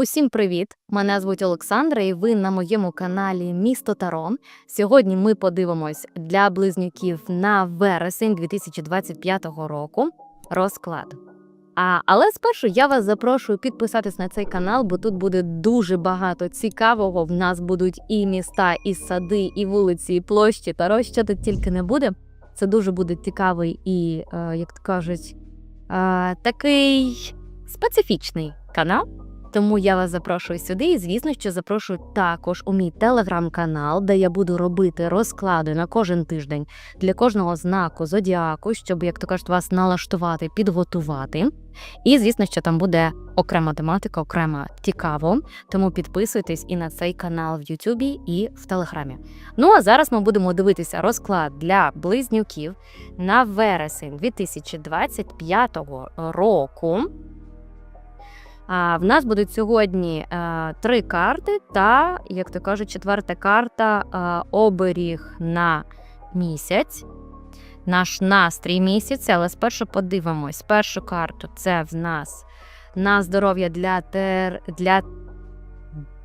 Усім привіт! Мене звуть Олександра, і ви на моєму каналі Місто Таро. Сьогодні ми подивимось для близнюків на вересень 2025 року розклад. А, але спершу я вас запрошую підписатись на цей канал, бо тут буде дуже багато цікавого. В нас будуть і міста, і сади, і вулиці, і площі. Таро, що тут тільки не буде. Це дуже буде цікавий і, е, як то кажуть, е, такий специфічний канал. Тому я вас запрошую сюди, і звісно, що запрошую також у мій телеграм-канал, де я буду робити розклади на кожен тиждень для кожного знаку зодіаку, щоб, як то кажуть, вас налаштувати, підготувати. І звісно, що там буде окрема тематика, окрема цікаво. Тому підписуйтесь і на цей канал в Ютубі і в Телеграмі. Ну а зараз ми будемо дивитися розклад для близнюків на вересень 2025 року. А, в нас будуть сьогодні е, три карти, та, як то кажуть, четверта карта е, оберіг на місяць. Наш настрій місяця, але спершу подивимось. Першу карту це в нас на здоров'я для тер... для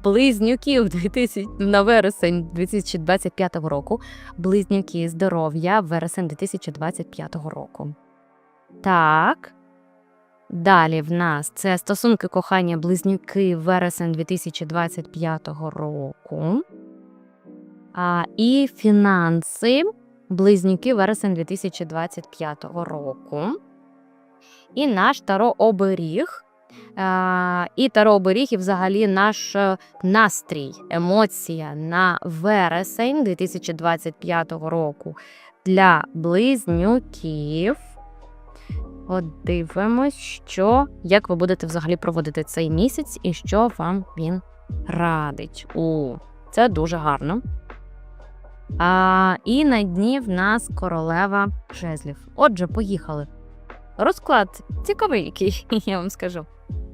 близнюків 2000... на вересень 2025 року. Близнюки здоров'я вересень 2025 року. Так. Далі в нас це стосунки кохання близнюки вересень 2025 року. А, І фінанси близнюки вересень 2025 року. І наш таро оберіг. А, І таро оберіг, і взагалі наш е, настрій, емоція на вересень 2025 року для близнюків. От дивимось, що як ви будете взагалі проводити цей місяць і що вам він радить. У це дуже гарно. А, І на дні в нас королева жезлів. Отже, поїхали. Розклад цікавий, який я вам скажу.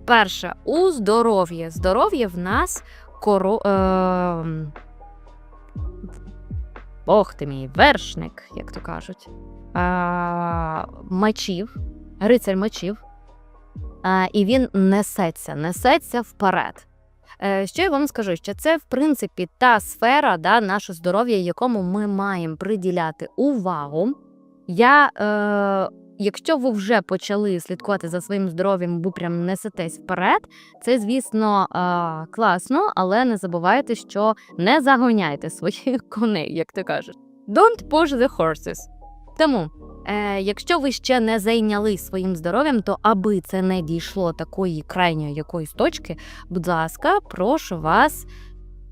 Перше, у здоров'я. Здоров'я в нас коро... Е... Бог ти мій вершник, як то кажуть. Е... Мечів рицарь мечів, і він несеться, несеться вперед. Е, що я вам скажу? Що це, в принципі, та сфера, да, наше здоров'я, якому ми маємо приділяти увагу. Я, е, Якщо ви вже почали слідкувати за своїм здоров'ям, бо прям несетесь вперед, це, звісно, е, класно, але не забувайте, що не загоняйте своїх коней, як то кажуть. Don't push the horses. Тому Е, Якщо ви ще не зайняли своїм здоров'ям, то аби це не дійшло такої крайньої якоїсь точки, будь ласка, прошу вас.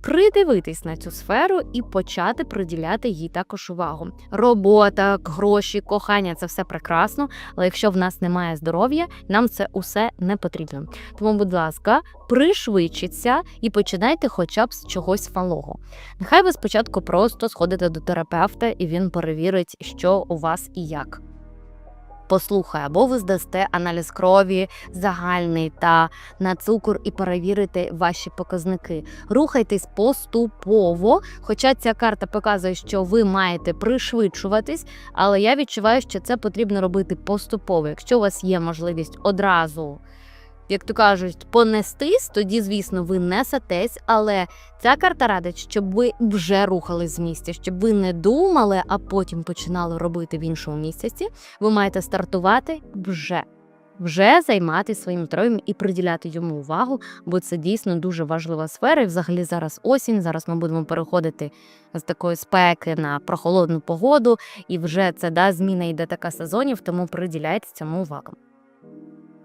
Придивитись на цю сферу і почати приділяти їй також увагу. Робота, гроші, кохання це все прекрасно, але якщо в нас немає здоров'я, нам це усе не потрібно. Тому, будь ласка, пришвидшіться і починайте хоча б з чогось малого. Нехай ви спочатку просто сходите до терапевта і він перевірить, що у вас і як послухає, або ви здасте аналіз крові загальний та на цукор і перевірите ваші показники. Рухайтесь поступово, хоча ця карта показує, що ви маєте пришвидшуватись, але я відчуваю, що це потрібно робити поступово. Якщо у вас є можливість одразу як то кажуть, понестись, тоді, звісно, ви несетесь, але ця карта радить, щоб ви вже рухали з місця, щоб ви не думали, а потім починали робити в іншому місяці. Ви маєте стартувати вже. Вже займатися своїм здоров'ям і приділяти йому увагу, бо це дійсно дуже важлива сфера. І взагалі зараз осінь. Зараз ми будемо переходити з такої спеки на прохолодну погоду, і вже це да, зміна йде така сезонів, тому приділяйте цьому увагу.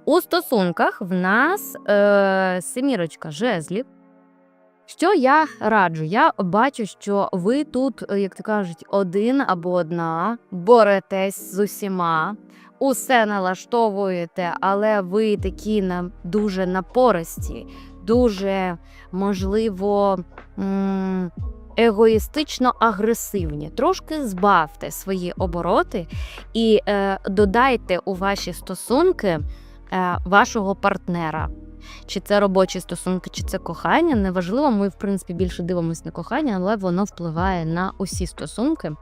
У стосунках в нас е, семірочка жезлів. Що я раджу? Я бачу, що ви тут, е, як то кажуть, один або одна, боретесь з усіма, усе налаштовуєте, але ви такі дуже напористі, дуже, можливо, егоїстично агресивні. Трошки збавте свої обороти і е, додайте у ваші стосунки. Е, вашого партнера. Чи це робочі стосунки, чи це кохання. Неважливо, ми, в принципі, більше дивимося на кохання, але воно впливає на усі стосунки.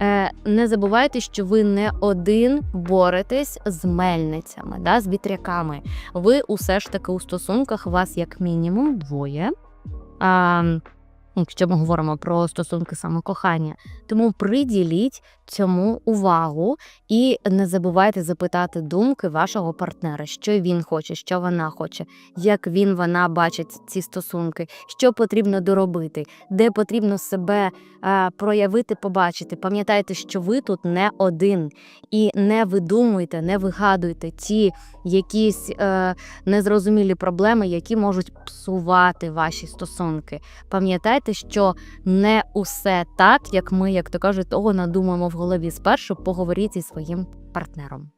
Е, не забувайте, що ви не один боретесь з мельницями, да, з вітряками. Ви усе ж таки у стосунках вас як мінімум двоє. А, якщо ми говоримо про стосунки самокохання, тому приділіть цьому увагу і не забувайте запитати думки вашого партнера, що він хоче, що вона хоче, як він вона бачить ці стосунки, що потрібно доробити, де потрібно себе е, проявити, побачити. Пам'ятайте, що ви тут не один, і не видумуйте, не вигадуйте ті якісь е, незрозумілі проблеми, які можуть псувати ваші стосунки. Пам'ятайте, що не усе так, як ми, як то кажуть, того надумаємо в голові. Спершу поговоріть зі своїм партнером.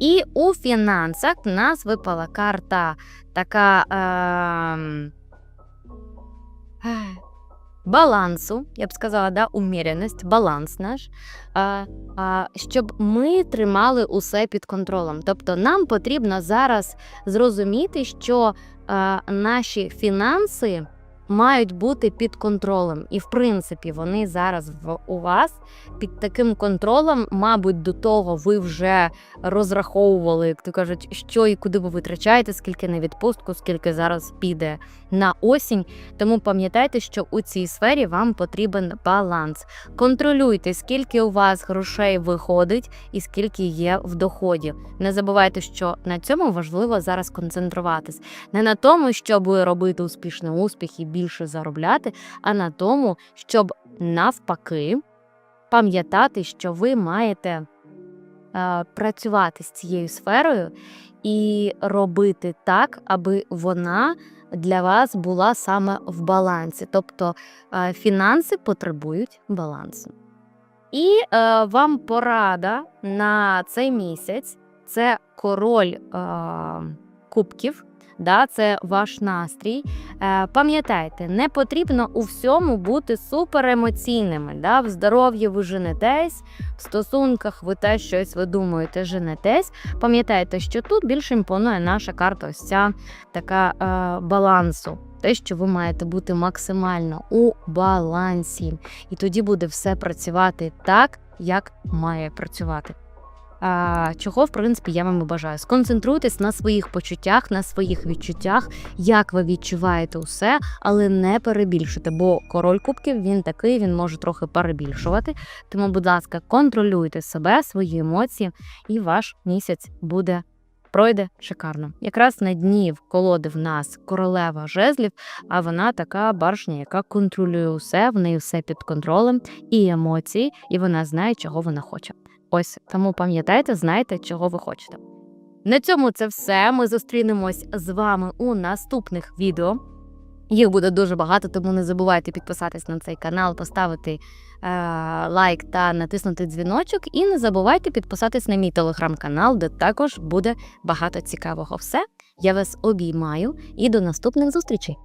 І у фінансах в нас випала карта така. Е, балансу, я б сказала, да, уміряність, баланс наш, а, а, щоб ми тримали усе під контролем. Тобто нам потрібно зараз зрозуміти, що а, наші фінанси мають бути під контролем. І, в принципі, вони зараз в, у вас під таким контролем, мабуть, до того ви вже розраховували, як то кажуть, що і куди ви витрачаєте, скільки на відпустку, скільки зараз піде на осінь. Тому пам'ятайте, що у цій сфері вам потрібен баланс. Контролюйте, скільки у вас грошей виходить і скільки є в доході. Не забувайте, що на цьому важливо зараз концентруватись. Не на тому, щоб робити успішний успіх і більше заробляти, а на тому, щоб навпаки пам'ятати, що ви маєте е, працювати з цією сферою і робити так, аби вона для вас була саме в балансі. Тобто е, фінанси потребують балансу. І е, вам порада на цей місяць це король е, кубків. Да, це ваш настрій. Е, пам'ятайте, не потрібно у всьому бути суперемоційними. Да? В здоров'ї ви женетесь, в стосунках ви теж щось видумуєте, женетесь. Пам'ятайте, що тут більше імпонує наша карта, ось ця така е, балансу. Те, що ви маєте бути максимально у балансі, і тоді буде все працювати так, як має працювати. Чого, в принципі, я вам і бажаю. Сконцентруйтесь на своїх почуттях, на своїх відчуттях, як ви відчуваєте усе, але не перебільшуйте, бо король кубків він такий, він може трохи перебільшувати. Тому, будь ласка, контролюйте себе, свої емоції, і ваш місяць буде. Пройде шикарно. Якраз на дні в колоди в нас королева жезлів, а вона така баршня, яка контролює усе, в неї все під контролем і емоції, і вона знає, чого вона хоче. Ось тому пам'ятайте, знайте, чого ви хочете. На цьому це все. Ми зустрінемось з вами у наступних відео. Їх буде дуже багато, тому не забувайте підписатись на цей канал, поставити е, лайк та натиснути дзвіночок. І не забувайте підписатись на мій телеграм-канал, де також буде багато цікавого. Все, я вас обіймаю і до наступних зустрічей!